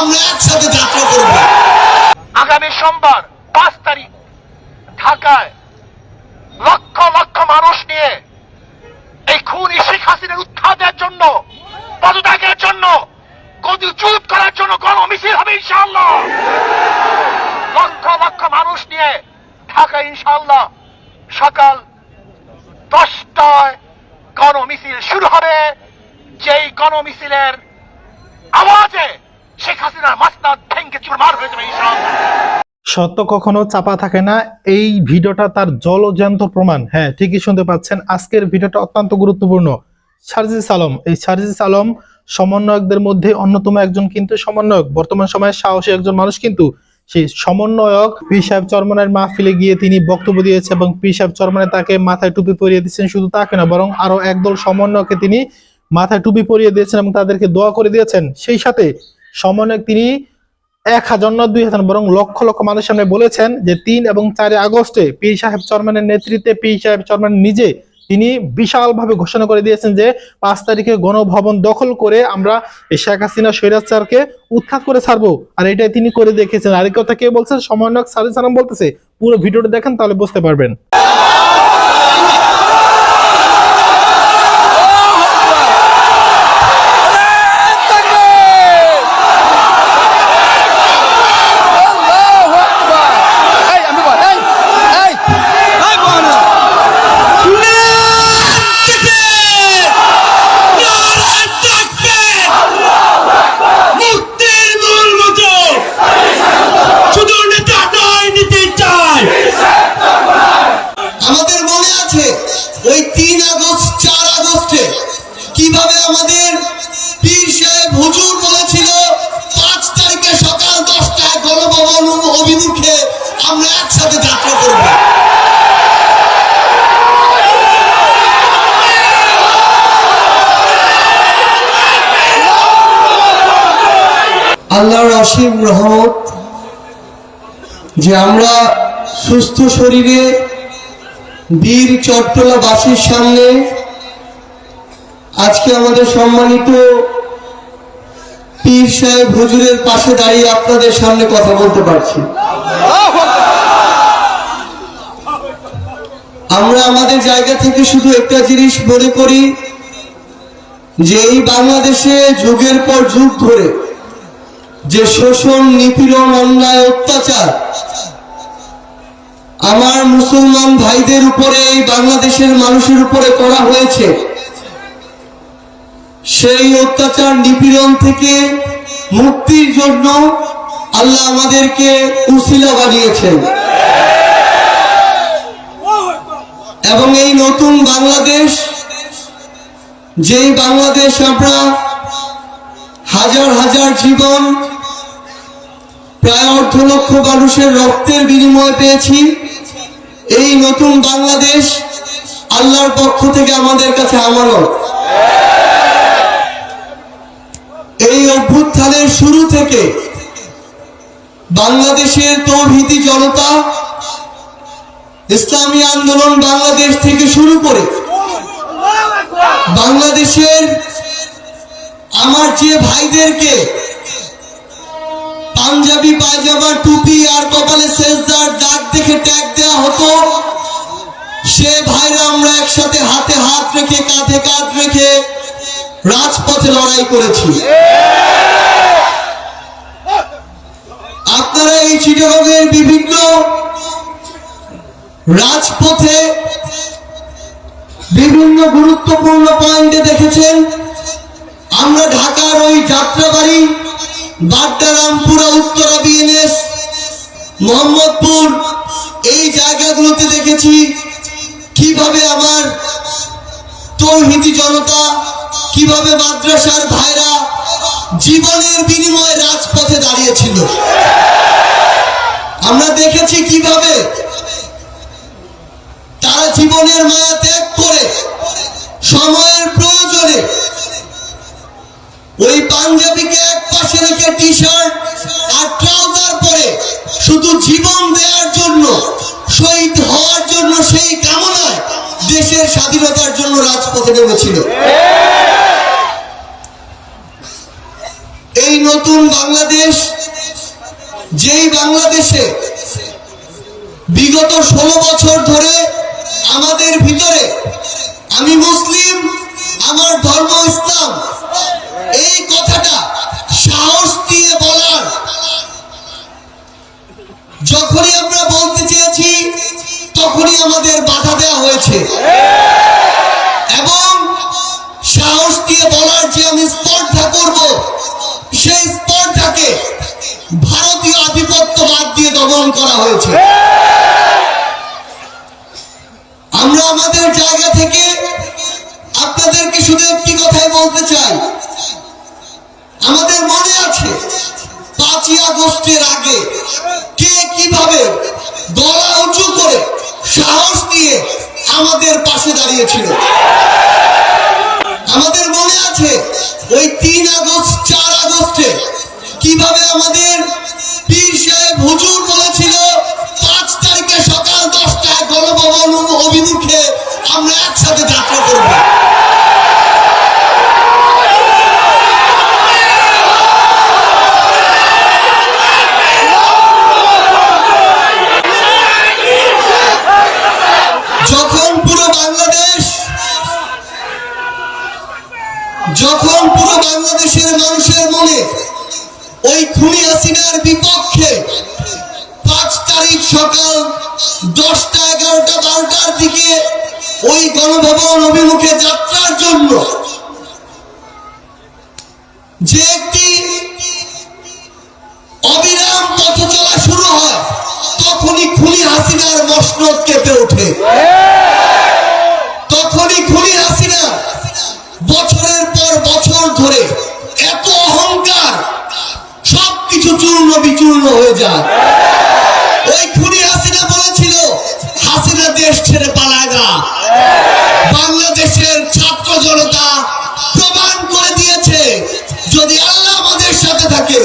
আমরা একসাথে যাত্রা করব। আগামী সোমবার পাঁচ তারিখ ঢাকায় লক্ষ লক্ষ মানুষ নিয়ে এই খুনি শেখ হাসিনার উৎখাতের জন্য, পদত্যাগের জন্য, গদি চুপ করার জন্য গণ মিছিল হবে ইনশাআল্লাহ। লক্ষ লক্ষ মানুষ নিয়ে ঢাকা ইনশাআল্লাহ সকাল দশটায় গণমিছিল শুরু হবে। যেই গণমিছিলের আওয়াজে সত্য কখনো চাপা থাকে না। এই ভিডিওটা তার জলজ্যান্ত প্রমাণ। হ্যাঁ ঠিকই শুনতে পাচ্ছেন। আজকের ভিডিওটা অত্যন্ত গুরুত্বপূর্ণ। সার্জিস আলম। এই সার্জিস আলম সমন্বয়কদের মধ্যে অন্যতম একজন কিন্তু সমন্বয়ক। বর্তমান সময়ে সাহসী একজন মানুষ কিন্তু সেই সমন্বয়ক পীর সাহেব চরমনের মাহফিলে গিয়ে তিনি বক্তব্য দিয়েছে এবং পীর সাহেব চরমনে তাকে মাথায় টুপি পরিয়ে দিচ্ছেন। শুধু তাকে না বরং আরও একদল সমন্বয়কে তিনি মাথায় টুপি পরিয়ে দিয়েছেন এবং তাদেরকে দোয়া করে দিয়েছেন। সেই সাথে সমন্বয়ক তিনি এক হাজার নয় দুই হাজার বরং লক্ষ লক্ষ মানুষের সামনে বলেছেন যে তিন এবং চারে আগস্টে পীর সাহেব চরমানের নেতৃত্বে পীর সাহেব চরমান নিজে তিনি বিশালভাবে ঘোষণা করে দিয়েছেন যে পাঁচ তারিখে গণভবন দখল করে আমরা শেখ হাসিনা স্বৈরাচারকে উৎখাত করে ছাড়বো। আর এটাই তিনি করে দেখেছেন আর এই কথা কে বলছেন? সমন্বয়ক সারিস সালাম বলতেছে। পুরো ভিডিওটা দেখেন, তাহলে বুঝতে পারবেন মুক্তির মূল মতো শুধু নেতা নয় নীতি চাই আমাদের মনে আছে? ওই তিন আগস্ট, চার আগস্টে। কীভাবে আমাদের পীর সাহেব হুজুর বলেছিল, পাঁচ তারিখে সকাল দশটায় গণভবন অভিমুখে আমরা একসাথে যাত্রা করব। আল্লাহর অসীম রহমত যে আমরা সুস্থ শরীরে বীর চট্টলাবাসীর সামনে আজকে আমাদের সম্মানিত পীর সাহেব হুজুরের পাশে দাঁড়িয়ে আপনাদের সামনে কথা বলতে পারছি। আমরা আমাদের জায়গা থেকে শুধু একটা জিনিস মনে করি যে এই বাংলাদেশে যুগের পর যুগ ধরে যে শোষণ, নিপীড়ন, অন্যায়, অত্যাচার আমার মুসলমান ভাইদের উপরে এই বাংলাদেশের মানুষের উপরে করা হয়েছে। সেই অত্যাচার নিপীড়ন থেকে মুক্তির জন্য আল্লাহ আমাদেরকে উসিলা বানিয়েছেন। এবং এই নতুন বাংলাদেশ, যেই বাংলাদেশ আমরা হাজার হাজার জীবন প্রায় অর্ধ লক্ষ মানুষের রক্তের বিনিময় পেয়েছি এই নতুন বাংলাদেশ আল্লাহর পক্ষ থেকে আমাদের কাছে আমানত এই অভ্যুত্থানের শুরু থেকে বাংলাদেশের তৌহিদি জনতা ইসলামী আন্দোলন বাংলাদেশ থেকে শুরু করে বাংলাদেশের আমার যে ভাইদেরকে পাঞ্জাবি পায়জামা, টুপি আর কপালে শেষদার দাগ দেখে ট্যাগ দেওয়া হতো। সে ভাইরা আমরা একসাথে হাতে হাত রেখে, কাঁধে কাঁধ রেখে রাজপথে লড়াই করেছি। আপনারা এই চিটাগংয়ের বিভিন্ন রাজপথে বিভিন্ন গুরুত্বপূর্ণ পয়েন্টে দেখেছেন, আমরা ঢাকার ওই যাত্রাবাড়ি বাড্ডারামপুরা উত্তরা বিএনএস মোহাম্মদপুর, এই জায়গাগুলোতে দেখেছি কীভাবে আমার তৌহিদি জনতা, কীভাবে মাদ্রাসার ভাইরা জীবনের বিনিময়ে রাজপথে দাঁড়িয়েছিল। আমরা দেখেছি কীভাবে তারা জীবনের মায়া ত্যাগ করে সময়ের প্রয়োজনে ওই পাঞ্জাবিকে এক পাশে রেখে টি শার্ট আর ট্রাউজার পরে শুধু জীবন দেওয়ার জন্য, শহীদ হওয়ার জন্য সেই কামনায় দেশের স্বাধীনতার জন্য রাজপথে নেমেছিল। এই নতুন বাংলাদেশ, যেই বাংলাদেশে বিগত ষোলো বছর ধরে আমাদের ভিতরে আমি মুসলিম, আমার ধর্ম ইসলাম হয়েছে এবং সাহস দিয়ে বলার যে আমি স্পর্ধা করব, সেই স্পর্ধাকে ভারতীয় আধিপত্যবাদ দিয়ে দমন করা হয়েছে। আমরা আমাদের জায়গা থেকে আপনাদেরকে শুধু একটি কথাই বলতে চাই। আমাদের মনে আছে, পাঁচই আগস্টের আগে কে কীভাবে আমাদের পাশে দাঁড়িয়েছিল। আমাদের মনে আছে, ওই তিন আগস্ট, চার আগস্টে কীভাবে আমাদের পীর সাহেব হুজুর বলেছিল, পাঁচ তারিখে সকাল দশটায় গণভবন অভিমুখে আমরা একসাথে যাত্রা যখন পুরো বাংলাদেশের মানুষের মনে ওই খুনি হাসিনার বিপক্ষে পাঁচ তারিখ সকাল দশটা এগারোটা বারোটার দিকে ওই গণভবন অভিমুখে যাত্রার জন্য যে একটি অবিরাম পথ চলা শুরু হয় তখনই খুনি হাসিনার মসনদ কেঁপে ওঠে। তখনই খুনি হাসিনা বছরের পর ধরে এত অহংকার, সবকিছু চূর্ণ বিচূর্ণ হয়ে যায়। ওই খুনি হাসিনা বলেছিল, হাসিনা দেশ ছেড়ে পালাগা বাংলাদেশের ছাত্র জনতা প্রমাণ করে দিয়েছে, যদি আল্লাহ আমাদের সাথে থাকে,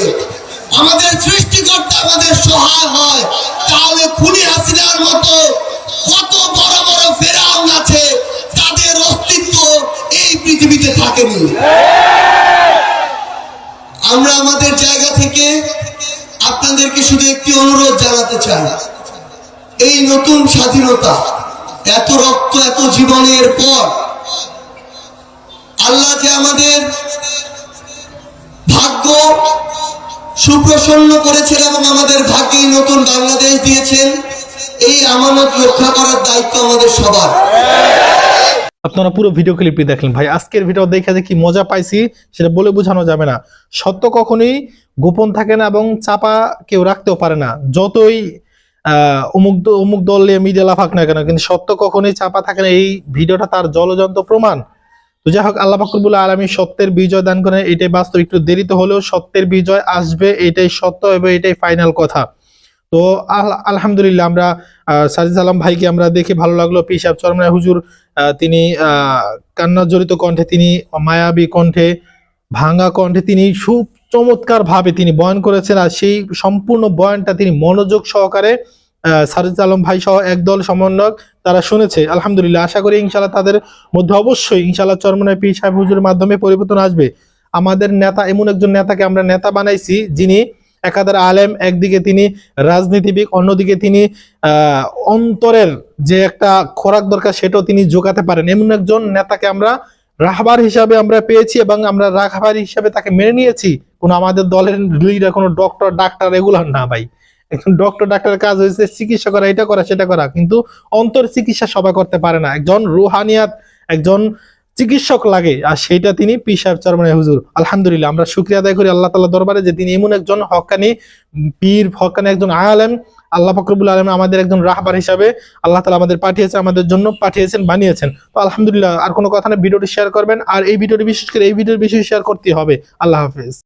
আমাদের সৃষ্টিকর্তা আমাদের সহায় হয়, তাহলে খুনি হাসিনার মতো কত পৃথিবীতে থাকেনি আমরা আমাদের জায়গা থেকে আপনাদেরকে শুধু একটি অনুরোধ জানাতে চাই। এই নতুন স্বাধীনতা, এত রক্ত, এত জীবনের পর আল্লাহ যে আমাদের ভাগ্য সুপ্রসন্ন করেছেন এবং আমাদের ভাগ্যেই নতুন বাংলাদেশ দিয়েছেন, এই আমানত রক্ষা করার দায়িত্ব আমাদের সবার। আপনারা পুরো ভিডিও ক্লিপটি দেখলেন ভাই, আজকের ভিডিও দেখে যে কি মজা পাইছি, সেটা বলে বোঝানো যাবে না। সত্য কখনোই গোপন থাকে না এবং চাপা কেউ রাখতেও পারে না। যতই অমুক অমুক দল মিডিয়া লাফাক না কেন, কিন্তু সত্য কখনোই চাপা থাকে না। এই ভিডিওটা তার জলজন্ত প্রমাণ। তো যাই হোক, আল্লাহ ফাকরুল আলমী সত্যের বিজয় দান করেন। এটাই বাস্তব। একটু দেরিতে হলেও সত্যের বিজয় আসবে, এটাই সত্য এবং এটাই ফাইনাল কথা। তো আল- আলহামদুলিল্লাহ আমরা সাজিদ আলম ভাইকে আমরা দেখে ভালো লাগল। পিসাব চরমনায় হুজুর তিনি আহ, কান্না জড়িত কণ্ঠে তিনি মায়াবী কণ্ঠে ভাঙ্গা কণ্ঠে তিনি খুব চমৎকার ভাবে তিনি বয়ান করেছেন আর সেই সম্পূর্ণ বয়ানটা তিনি মনোযোগ সহকারে সাজিদ আলম ভাই সহ একদল সমন্বয়ক তারা শুনেছে। আলহামদুলিল্লাহ আশা করি ইনশাল্লাহ তাদের মধ্যে অবশ্যই ইনশাল্লাহ চরমনায় পি সাহেব হুজুরের মাধ্যমে পরিবর্তন আসবে। আমাদের নেতা এমন একজন নেতাকে আমরা নেতা বানাইছি যিনি একাধার আলেম, একদিকে তিনি রাজনীতিবিদ, অন্যদিকে তিনি অন্তরের যে একটা খোরাক দরকার সেটাও তিনি যোগাতে পারেন। এমন একজন নেতাকে আমরা রাহবার হিসাবে আমরা পেয়েছি এবং আমরা রাহবার হিসাবে তাকে মেনে নিয়েছি। কোনো আমাদের দলের লিডার কোনো ডক্টর ডাক্তার এগুলো না ভাই। একজন ডক্টর ডাক্তারের কাজ হয়েছে চিকিৎসা করা, এটা করা, সেটা করা। কিন্তু অন্তর চিকিৎসা সবাই করতে পারে না। একজন রুহানিয়াত, একজন চিকিৎসক লাগে, আর সেটা তিনি পি সাহেব চরমানে হুজুর। আলহামদুলিল্লাহ, আমরা শুক্রিয়া আদায় করি আল্লাহ তাল্লাহ দরবারে যে তিনি এমন একজন হকানি পীর, হকানি একজন আলেম, আল্লাহ ফকরবুল আলম আমাদের একজন রাহবার হিসাবে আল্লাহ তালা আমাদের পাঠিয়েছে, আমাদের জন্য পাঠিয়েছেন, বানিয়েছেন। তো আলহামদুলিল্লাহ, আর কোনো কথা না, ভিডিওটি শেয়ার করবেন, আর এই ভিডিওটি বিশেষ করে এই ভিডিওর বেশি শেয়ার করতে হবে। আল্লাহ হাফেজ।